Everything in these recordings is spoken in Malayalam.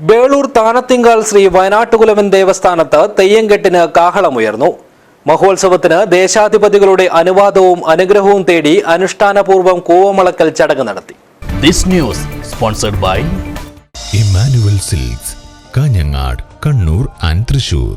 ബേളൂർ താനത്തിങ്കാൽ ശ്രീ വയനാട്ടുകുലവൻ ദേവസ്ഥാനത്ത് തെയ്യംകെട്ടിന് കാഹളമുയർന്നു. മഹോത്സവത്തിന് ദേശാധിപതികളുടെ അനുവാദവും അനുഗ്രഹവും തേടി അനുഷ്ഠാനപൂർവം കൂവമളക്കൽ ചടങ്ങ് നടത്തി. This news sponsored by Immanuel silks Kanhangad Kannur and Thrissur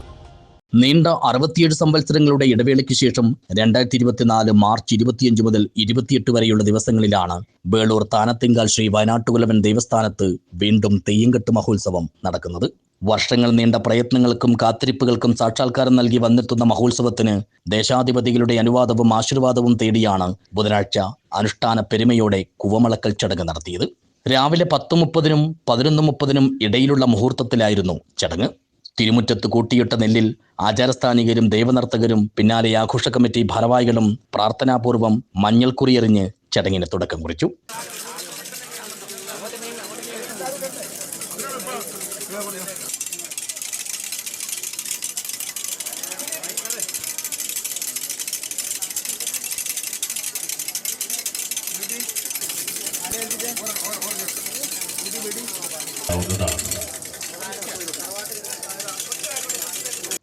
നീണ്ട അറുപത്തിയേഴ് സംവത്സരങ്ങളുടെ ഇടവേളയ്ക്ക് ശേഷം രണ്ടായിരത്തി ഇരുപത്തിനാല് മാർച്ച് ഇരുപത്തിയഞ്ച് മുതൽ ഇരുപത്തിയെട്ട് വരെയുള്ള ദിവസങ്ങളിലാണ് ബേളൂർ താനത്തിങ്കാൽ ശ്രീ വയനാട്ടുകുലവൻ ദേവസ്ഥാനത്ത് വീണ്ടും തെയ്യംകെട്ട് മഹോത്സവം നടക്കുന്നത്. വർഷങ്ങൾ നീണ്ട പ്രയത്നങ്ങൾക്കും കാത്തിരിപ്പുകൾക്കും സാക്ഷാത്കാരം നൽകി വന്നെത്തുന്ന മഹോത്സവത്തിന് ദേശാധിപതികളുടെ അനുവാദവും ആശീർവാദവും തേടിയാണ് ബുധനാഴ്ച അനുഷ്ഠാന പെരുമയോടെ കുവമളക്കൽ ചടങ്ങ് നടത്തിയത്. രാവിലെ പത്ത് മുപ്പതിനും പതിനൊന്ന് മുപ്പതിനും ഇടയിലുള്ള മുഹൂർത്തത്തിലായിരുന്നു ചടങ്ങ്. തിരുമുറ്റത്ത് കൂട്ടിയിട്ട നെല്ലിൽ ആചാരസ്ഥാനികരും ദൈവനർത്തകരും പിന്നാലെ ആഘോഷ കമ്മിറ്റി ഭാരവാഹികളും പ്രാർത്ഥനാപൂർവം മഞ്ഞൾക്കുറിയെറിഞ്ഞ് ചടങ്ങിന് തുടക്കം കുറിച്ചു.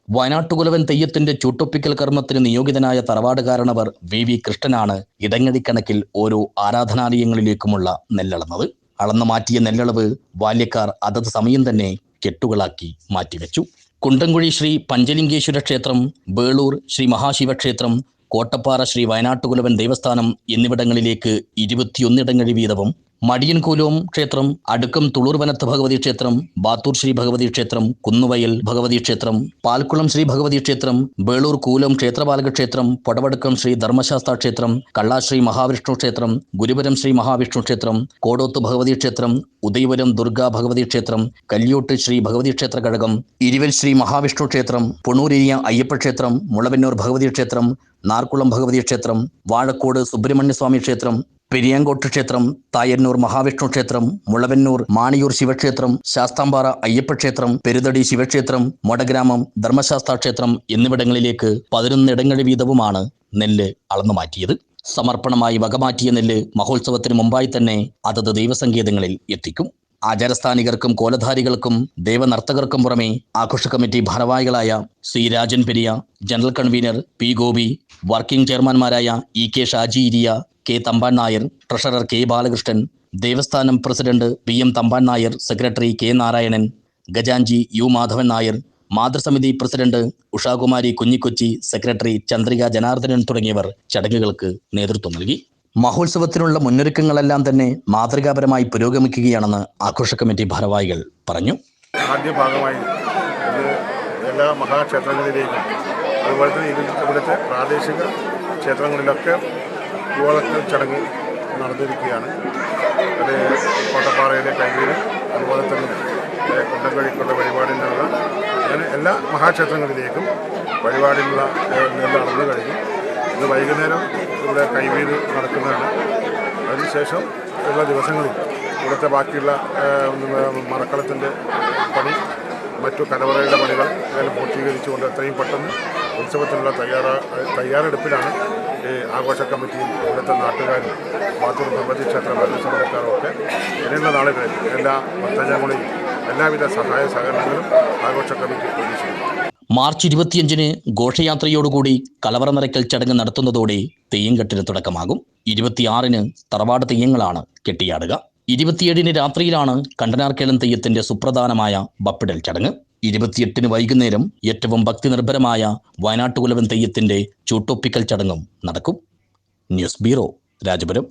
വയനാട്ടുകുലവൻ തെയ്യത്തിന്റെ ചൂട്ടൊപ്പിക്കൽ കർമ്മത്തിന് നിയോഗിതനായ തറവാടുകാരനവർ വി വി കൃഷ്ണനാണ് ഇടങ്ങഴിക്കണക്കിൽ ഓരോ ആരാധനാലയങ്ങളിലേക്കുമുള്ള നെല്ലളന്നത്. അളന്നു മാറ്റിയ നെല്ലളവ് ബാല്യക്കാർ അതത് സമയം തന്നെ കെട്ടുകളാക്കി മാറ്റിവെച്ചു. കുണ്ടംകുഴി ശ്രീ പഞ്ചലിംഗേശ്വര ക്ഷേത്രം ബേളൂർ ശ്രീ മഹാശിവക്ഷേത്രം കോട്ടപ്പാറ ശ്രീ വയനാട്ടുകുലവൻ ദേവസ്ഥാനം എന്നിവിടങ്ങളിലേക്ക് ഇരുപത്തിയൊന്നിടങ്ങഴി വീതവും മടിയൻകൂലവും ക്ഷേത്രം അടുക്കം തുളൂർ വനത്ത് ഭഗവതി ക്ഷേത്രം ബാത്തൂർ ശ്രീ ഭഗവതി ക്ഷേത്രം കുന്നുവയൽ ഭഗവതി ക്ഷേത്രം പാൽക്കുളം ശ്രീ ഭഗവതി ക്ഷേത്രം ബേളൂർ കൂലം ക്ഷേത്രപാലക ക്ഷേത്രം പൊടവടക്കം ശ്രീ ധർമ്മശാസ്ത്ര ക്ഷേത്രം കള്ളാശ്രീ മഹാവിഷ്ണു ക്ഷേത്രം ഗുരുപുരം ശ്രീ മഹാവിഷ്ണു ക്ഷേത്രം കോടോത്ത് ഭഗവതി ക്ഷേത്രം ഉദയപുരം ദുർഗാ ഭഗവതി ക്ഷേത്രം കല്യോട്ട് ശ്രീ ഭഗവതി ക്ഷേത്ര ഘടകം ഇരുവൽ ശ്രീ മഹാവിഷ്ണു ക്ഷേത്രം പുണൂരിയ അയ്യപ്പ ക്ഷേത്രം മുളവന്നൂർ ഭഗവതി ക്ഷേത്രം നാർക്കുളം ഭഗവതി ക്ഷേത്രം വാഴക്കോട് സുബ്രഹ്മണ്യസ്വാമി ക്ഷേത്രം പെരിയാങ്കോട്ട് ക്ഷേത്രം തായന്നൂർ മഹാവിഷ്ണു ക്ഷേത്രം മുളവന്നൂർ മാണിയൂർ ശിവക്ഷേത്രം ശാസ്താംപാറ അയ്യപ്പക്ഷേത്രം പെരുതടി ശിവക്ഷേത്രം മൊടഗ്രാമം ധർമ്മശാസ്ത്ര ക്ഷേത്രം എന്നിവിടങ്ങളിലേക്ക് പതിനൊന്നിടങ്ങൾ വീതവുമാണ് നെല്ല് അളന്നു മാറ്റിയത്. സമർപ്പണമായി വകമാറ്റിയ നെല്ല് മഹോത്സവത്തിന് മുമ്പായി തന്നെ അതത് ദൈവസങ്കേതങ്ങളിൽ എത്തിക്കും. ആചാരസ്ഥാനികർക്കും കോലധാരികൾക്കും ദേവനർത്തകർക്കും പുറമെ ആഘോഷ കമ്മിറ്റി ഭാരവാഹികളായ C Rajan Periya general convener P Gopi working ചെയർമാൻമാരായ E K Shaji Iriya K Thampan Nair treasurer K Balakrishnan ദേവസ്ഥാനം president P M Thampan Nair secretary K Narayanan ഗജാഞ്ചി U Madhavan Nair മാതൃസമിതി പ്രസിഡന്റ് ഉഷാകുമാരി കുഞ്ഞിക്കൊച്ചി സെക്രട്ടറി ചന്ദ്രിക ജനാർദ്ദനൻ തുടങ്ങിയവർ ചടങ്ങുകൾക്ക് നേതൃത്വം നൽകി. മഹോത്സവത്തിനുള്ള മുന്നൊരുക്കങ്ങളെല്ലാം തന്നെ മാതൃകാപരമായി പുരോഗമിക്കുകയാണെന്ന് ആഘോഷ കമ്മിറ്റി ഭാരവാഹികൾ പറഞ്ഞു. ആദ്യ ഭാഗമായി എല്ലാ മഹാക്ഷേത്രങ്ങളിലേക്കും അതുപോലെ തന്നെ ഇവിടുത്തെ പ്രാദേശിക ക്ഷേത്രങ്ങളിലൊക്കെ പൂവളക്കൽ ചടങ്ങ് നടന്നിരിക്കുകയാണ്. അത് കോട്ടപ്പാറയിലെ കൈവീര് അതുപോലെ തന്നെ കൊണ്ടം കഴിക്കുള്ള വഴിപാടിനുള്ള അങ്ങനെ എല്ലാ മഹാക്ഷേത്രങ്ങളിലേക്കും വഴിപാടിനുള്ള നടന്നു കഴിഞ്ഞു. ഇത് വൈകുന്നേരം ഇവിടെ കൈവീട് നടക്കുന്നതാണ്. അതിനുശേഷം ഉള്ള ദിവസങ്ങളിൽ ഇവിടുത്തെ ബാക്കിയുള്ള മറക്കളത്തിന്റെ പണി മറ്റു കലവറയുടെ പണികൾ എല്ലാം പൂർത്തീകരിച്ചുകൊണ്ട് എത്രയും പെട്ടെന്ന് ഉത്സവത്തിനുള്ള തയ്യാറാ തയ്യാറെടുപ്പിലാണ് ഈ ആഘോഷ കമ്മിറ്റിയും ഇവിടുത്തെ നാട്ടുകാരും മാത്തൂർ ഭഗവതി ക്ഷേത്ര ഭരണസമിതിക്കാരും ഒക്കെ ഇനിയുള്ള നാളുകളിൽ എല്ലാ ഭക്തജനങ്ങളെയും എല്ലാവിധ സഹായ സഹകരണങ്ങളും ആഘോഷ കമ്മിറ്റി പ്രതീക്ഷിക്കുന്നു. മാർച്ച് ഇരുപത്തിയഞ്ചിന് ഘോഷയാത്രയോടുകൂടി കലവറ നിറയ്ക്കൽ ചടങ്ങ് നടത്തുന്നതോടെ തെയ്യംകെട്ടിന് തുടക്കമാകും. ഇരുപത്തിയാറിന് തറവാട് തെയ്യങ്ങളാണ് കെട്ടിയാടുക. ഇരുപത്തിയേഴിന് രാത്രിയിലാണ് കണ്ടനാർക്കേലം തെയ്യത്തിന്റെ സുപ്രധാനമായ ബപ്പിടൽ ചടങ്ങ്. ഇരുപത്തിയെട്ടിന് വൈകുന്നേരം ഏറ്റവും ഭക്തി നിർഭരമായ വയനാട്ടുകുലവൻ തെയ്യത്തിന്റെ ചൂട്ടൊപ്പിക്കൽ ചടങ്ങും നടക്കും. News bureau Rajapuram.